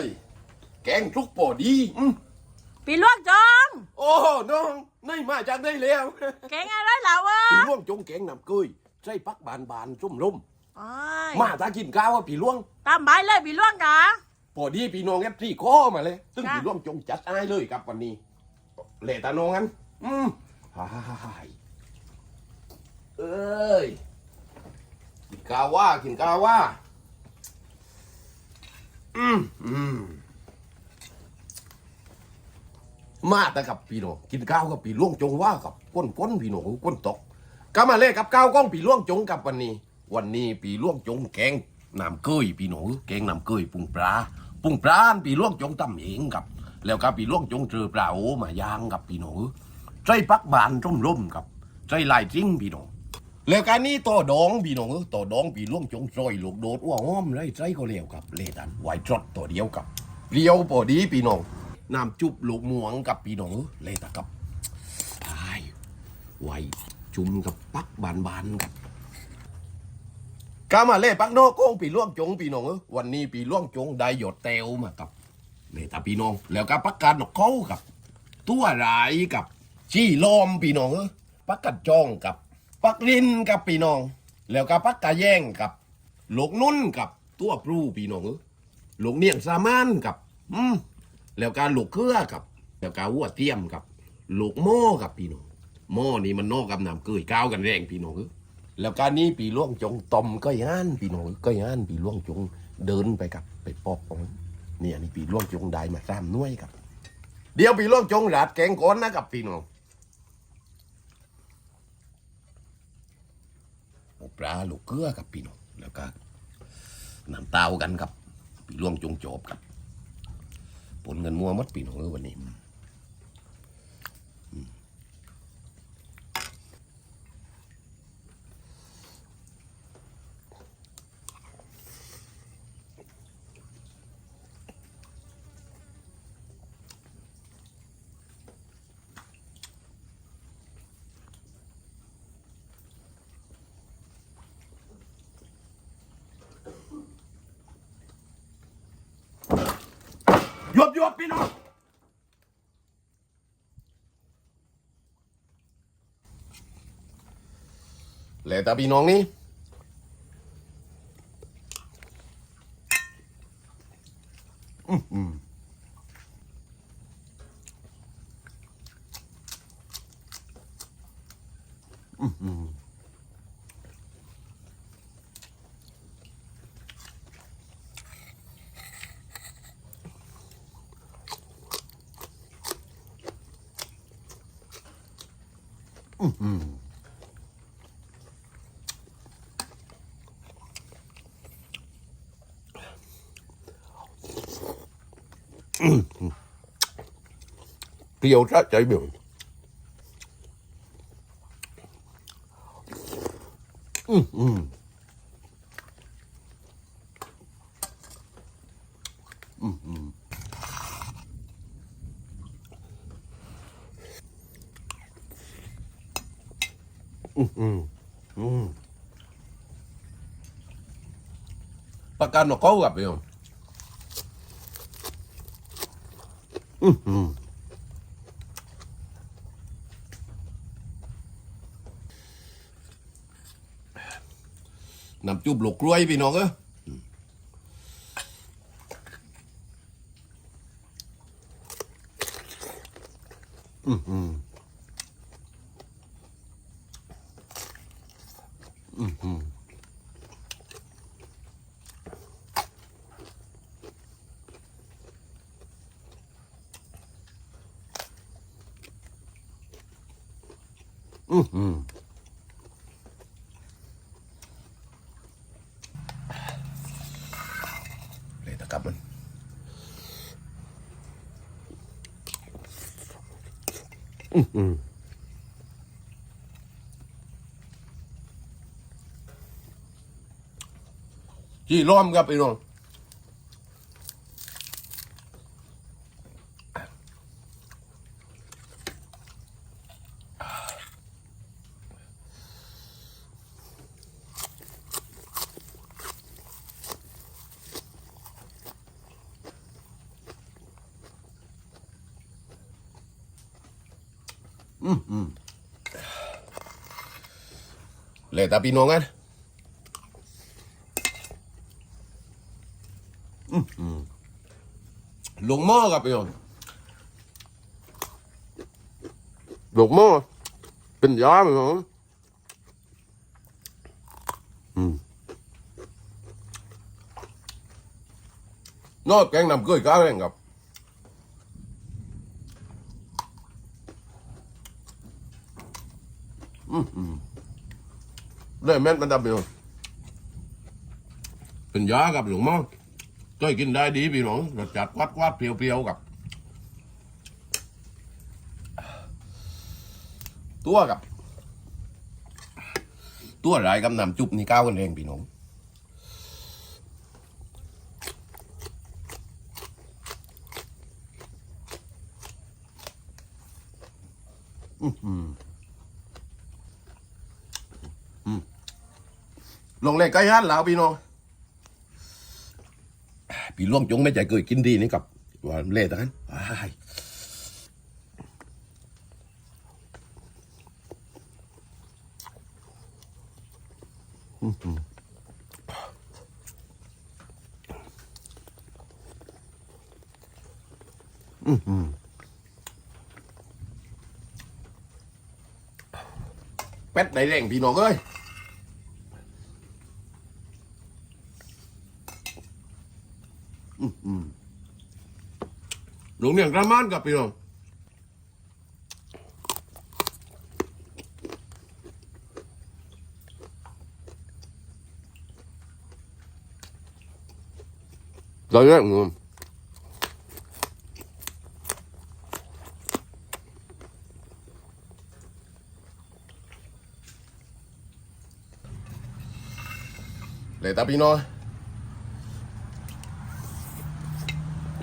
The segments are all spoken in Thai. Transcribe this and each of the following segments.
ยแกงทุกปอดีอืมปีล่วงจอง โอ้น้องนี่มาจากได้แล้วแกงอะไรเหล่าวะปีล่วงจงแกงน้ำเกยใส่ปักบานบานจุ่มลุ่มโอ้ยมาถ้ากินข้าวว่าปีล่วงตามใบายเลยปีล่วงกะพอดีปีน้องแอปที่ข้อมาเลยซึ่งจ้ะปีล่วงจงจัดให้เลยครับวันนี้เละตาน้องกันอืมฮ่าฮ่าฮ่าฮ่าเอ้ยกินข้าวว่ากินข้าวว่า อืมอืมมาแต่กับพี่น้องกินข้าวกับปีล่วงจงว่ากับก้นก้นพี่น้องก้นตกก็มาเล่กับข้าวกล้องปีล่วงจงกับวันนี้ วันนี้ปีล่วงจงแกงน้ำเกยพี่น้องแกงน้ำเกยปรุงปลาปรุงปลาอันปีล่วงจงตำเองกับ แล้วก็ปีล่วงจงเจอปลาโอมาย่างกับพี่น้องใจปักบานร่มร่มกับใจลายจริงพี่น้อง แล้วการนี้ต่อดองพี่น้องต่อดองปีล่วงจงซอยลูกโดดอ้วห้อมไรใจก็เลี้ยวกับเลดันไวทรอตตัวเดียวกับเรียวพอดีพี่น้องน้ำจุบลูกม่วงกับพี่น้องเออเลตะกับไอ้ายไวจุ่มกับปักบานบานๆกับกามาเล่ปักนโกงปีล่วงจงพี่น้องวันนี้ปีล่วงจงได้หยดเตวมากับเลตาพี่น้อง แล้วก็ปักกาดนกเขากับ ตัวร้ายกับชี้ล้อมพี่น้องปักกัดจ้องกับ ปักลินกับพี่น้อง แล้วก็ปักกะแย่งกับหลกนุ่นกับตัวพรูพี่น้องเออหลกเนียงสามานกับ อืมแล้วการหลกเครือกับ แล้วก็วัวเทียมกับหลกโม่กับพี่น้องโม่นี่มันนอกกับน้ำเกยก้าวกันแรงพี่น้องเออแล้วการนี้ปีล่วงจงตอมก็ย่านพี่น้องก็ย่านปีล่วงจงเดินไปกับไปปอบของเนี่ยนี่ปีล่วงจงได้มาสามน่วยกับ เดี๋ยวปีล่วงจงหลาดแกงก้อนนะครับพี่น้อง หมู ปลาลูกเกลือกับพี่น้องแล้วก็น้ำเต้ากันครับพี่ล่วงจงโจบครับผลเงินมัวมัดพี่น้องเออวันนี้อืมหยวบหยวบ พี่น้องแล้วแต่พี่น้องนี่อืมอืม อืมอืมเปรี้ยวสะใจเบี่ยงอืมอืมอืมอืมอืมอืมอืม ประกันของเขากับเบี่ยงอืมอืมน้ำจุบหลกกล้วยพี่น้องเอ้ออืมอืม อืมอืมอืมอืมเลยตะกับมันอืมอืม ยี่ล้อมครับพี่น้องอืมอืมเลยแต่พี่น้องกัน ลงหม้อกับพี่น้องลงหม้อเป็นยาพี่น้องอืมนอกแกงนำเกลือก้าวแรงกับเลยแม่นมันดับพี่น้องเป็นยากับหลวงหมอ ก็กินได้ดีพี่น้องรสจัดวัดวัดเปรี้ยวๆกับ ตัวกับ ตัวไรกับน้ำจุบนี่ก้าวกันแรงพี่น้องลงเลยใกล้ฮันแล้วพี่น้อง พี่ล่วงจงไม่ใจเกิดกินดีนี่กับว่าเล่ทั้งนั้นว้ายเป็ดไหนแรงพี่น้องเอ้ย หลวงเนี่ยกระมานกับพี่น้องได้แล้วเงินเลยตาพี่น้อง หล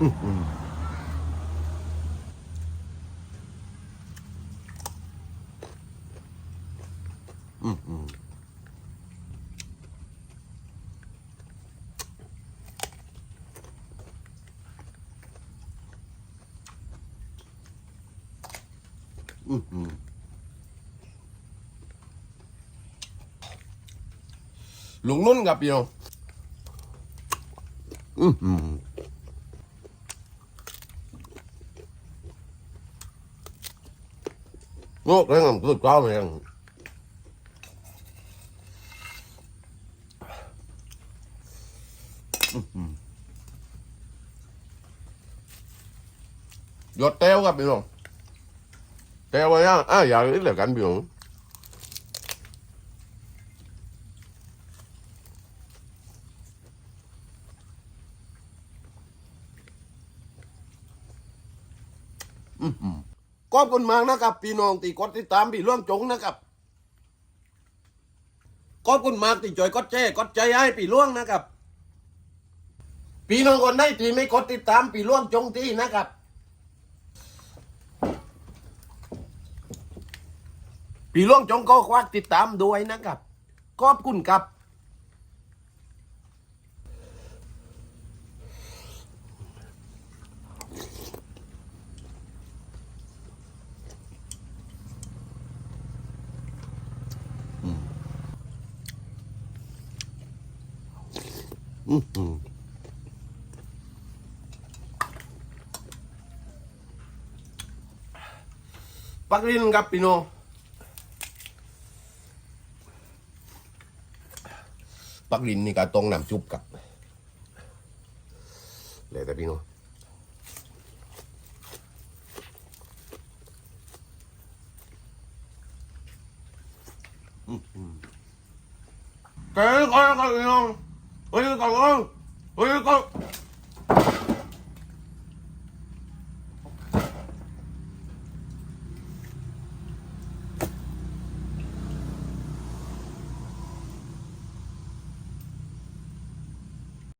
วงนุ่นกับพี่น้องอื มอืมโง่แล้วมันก็ก้าวไปยังหยดเต้วกับพี่น้องเต้วไว้ยังอะอย่าอีกเหลือกันพี่น้องอืม ขอบคุณมากนะครับ พี่น้องที่กดติดตามพี่ล่วงจงนะครับขอบคุณมากที่ช่วยกดแชร์กดใจให้พี่ล่วงนะครับ พี่น้องคนไหนที่ไม่กดติดตามพี่ล่วงจงที่นะครับพี่ล่วงจงก็ควักติดตามด้วยนะครับขอบคุณครับ ปักรินครับพี่น้องปักรินนี่ก็ตรงน้ำจุบกับเลยแต่พี่น้องเก๋ก่อนครับพี่น้อง เฮ้ยก่อนเฮ้ยก่อน